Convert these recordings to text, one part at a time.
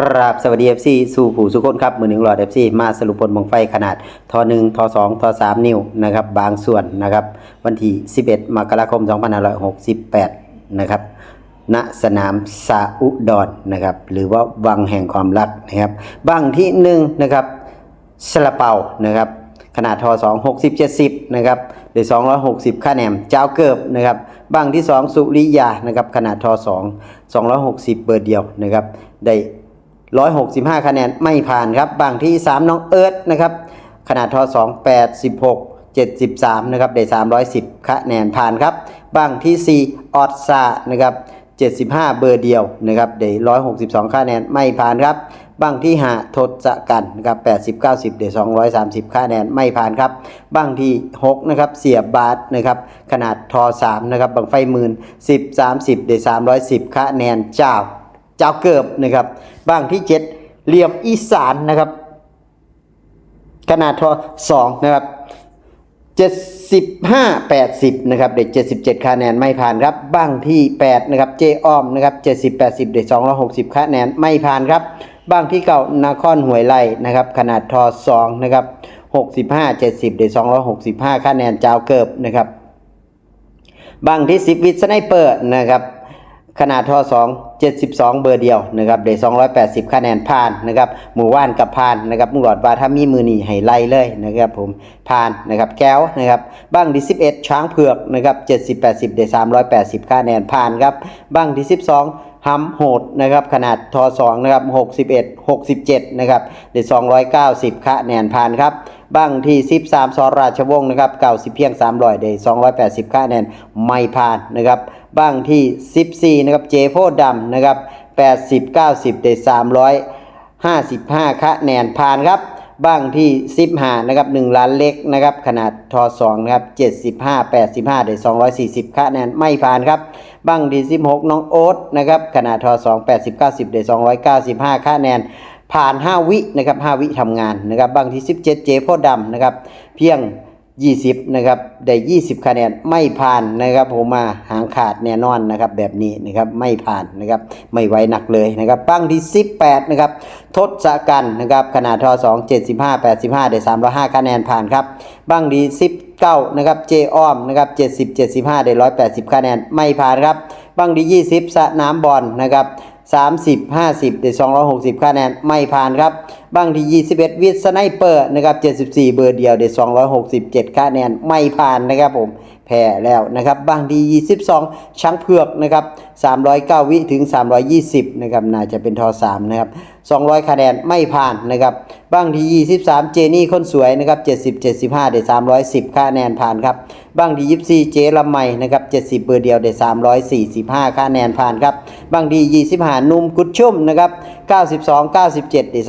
ครับสวัสดี FC สู่ผู้สุคนครับ มือหนึ่งหลอด FC มาสรุปผลบังไฟขนาดทอ1ทอ2ทอ3นิ้วนะครับบางส่วนนะครับ วันที่ 11 มกราคม 2568 นะครับณสนามซาอุดอนนะครับหรือว่าวังแห่งความรักนะครับบางที่หนึ่งนะครับสลาเปานะครับขนาดทอ2 60 70นะครับได้260 ค่าแนมเจ้าเกิบนะครับบางที่ 2 สุริยานะครับขนาดทอ2 260 เบอร์เดียวนะครับได้ 165 คะแนนไม่ผ่านครับ บางที่ 3 น้องเอิร์ธนะครับ ขนาดทอ2 86 73 นะครับ ได้ 310 คะแนนผ่านครับ บางที่ 4 ออดซานะครับ 75 เบอร์เดียวนะครับ ได้ 162 คะแนนไม่ผ่านครับ บางที่5ทศกันนะครับ80 90 ได้ 230 คะแนนไม่ผ่านครับ บางที่ 6 นะครับ เสียบบาทนะครับ ขนาดทอ3นะครับ บางไฟหมื่น10 30 ได้ 310 คะแนนเจ้า เจ้าเกิบนะครับบ้างที่เจ็ดเหลี่ยมอีสานนะครับ ขนาดทอสองนะครับเจ็ดสิบห้าแปดสิบนะครับเด็กเจ็ดสิบเจ็ดคะแนนไม่ผ่านครับบ้างที่แปดนะครับเจอ้อมนะครับเจ็ดสิบแปดสิบเด็กสองร้อยหกสิบคะแนนไม่ผ่านครับบ้างที่เก่านครหวยไล่นะครับขนาดทอสองนะครับหกสิบห้าเจ็ดสิบเด็กสองร้อยหกสิบห้าคะแนนเจ้าเกิบนะครับบ้างที่ 10 วิทสไนเปอร์นะครับ ขนาดท่อ2 72 เบอร์เดียวนะครับได้280 คะแนนผ่านนะครับหมู่ว่านกับผ่านนะครับมุงหลอดว่าถ้ามีมือนี่ให้ไล่เลยนะครับผมผ่านนะครับแก้วนะครับบ้างที่11 ช้างเผือกนะครับ70 80 ได้ 380 คะแนนผ่านครับบ้างที่ 12ฮัมโหดนะครับขนาดทอ2นะครับ61 67นะครับได้290 คะแนนผ่านครับบ้างที่ 13 สราชวงศ์นะครับเก่าสิเพียง300ได้280 คะแนนไม่ผ่านนะครับ บ้างที่ 14 นะครับ เจโพดำนะครับ 80 90ได้355 คะแนนผ่านครับ บ้างที่ 15 นะครับ 1 ล้านเล็กนะครับ ขนาดทอ2นะครับ 75 85ได้240 คะแนนไม่ผ่านครับ บ้างที่ 16 น้องโอ๊ตนะครับ ขนาดทอ2 80 90ได้295 คะแนนผ่าน 5 วินะครับ 5 วิทำงานนะครับ บ้างที่ 17 เจโพดำนะครับ เพียง 20 นะครับ ได้ 20 คะแนนไม่ผ่านนะครับ ผมมาหางขาดแน่นอนนะครับ แบบนี้นะครับไม่ผ่านนะครับ ไม่ไว้หนักเลยนะครับบ้งที่ 18 นะครับ ทศกัณฐ์นะครับ ขนาดทอ2 75 85 ได้ 305 คะแนนผ่านครับบ้างที่19 นะครับ เจอ้อมนะครับ 70 75 ได้ 180 คะแนนไม่ผ่านครับบ้างที่20 สนามบอลนะครับ 30 50 ได้ 260 คะแนนไม่ผ่านครับ บางที่ 21 วิทสไนเปอร์นะครับ 74 เบอร์เดียวได้267 คะแนนไม่ผ่านนะครับผมแพ้แล้วนะครับบางที่22 ช้างเผือกนะครับ 309 วิถึง 320 นะครับ น่าจะเป็นทอ3นะครับ 200 คะแนนไม่ผ่านนะครับ บางที่23 เจนี่คนสวยนะครับ 70 75 ได้ 310 คะแนนผ่านครับ บางที่24 เจลำไมนะครับ 70 เบอร์เดียวได้ 345 คะแนนผ่านครับ บางที่25 นุ่มกุดชุ่มนะครับ 92 97 ได้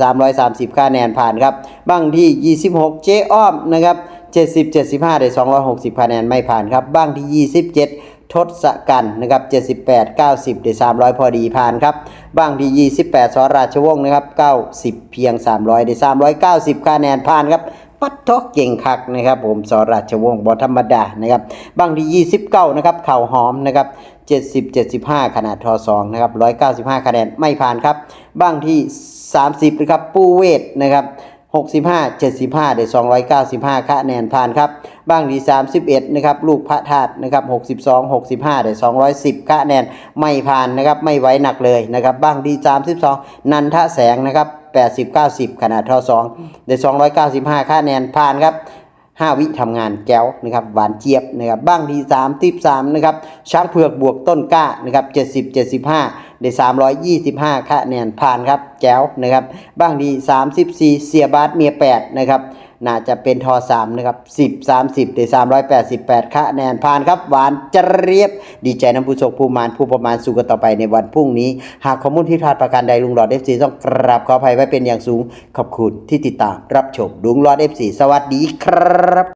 30 คะแนนผ่านครับบ้างที่ 26 เจ๊อ้อมนะครับ70 75 ได้ 260 คะแนนไม่ผ่านครับบ้างที่ 27ทศกัณฐ์นะครับ 78 90 ได้ 300 พอดีผ่านครับบ้างที่ 28 สราชวงศ์นะครับ 90 เพียง 300 ได้ 390 คะแนนผ่านครับ ปัดทอกเก่งคักนะครับผมสราชวงศ์บอธรรมดานะครับบางที่29นะครับเข่าหอมนะครับ70 75 ขนาดทอ2นะครับ195 คะแนนไม่ผ่านครับบางที่ 30นะครับปูเวทนะครับ65 75ได้295 คะแนนผ่านครับบ้างที่31นะครับลูกพระธาตุนะครับ62 65ได้210 คะแนนไม่ผ่านนะครับไม่ไว้หนักเลยนะครับบ้างที่32 นันทะแสงนะครับ 80 90 ขนาดท่อ2ได้ 295 ค่าแนนผ่านครับ5 วิทำงานแก้วนะครับหวานเจี๊ยบนะครับบ้างที่3ที่3นะครับช้างเผือกบวกต้นกล้านะครับ70 75 ได้ 325 คะแนนผ่านครับแก้วนะครับบ้างที่34เสียบาสเมีย8นะครับ น่าจะเป็นทอ3นะครับ10 30ได้388คะแนนผ่านครับ หวานจะเรียบ ดีใจน้ำผู้โชคผู้มานผู้ประมาณสู่กันต่อไปในวันพรุ่งนี้ หากข้อมูลที่พลาดประการใดลุงหลอด FC ต้องกราบขออภัยไว้เป็นอย่างสูง ขอบคุณที่ติดตามรับชมลุงหลอด FC สวัสดีครับ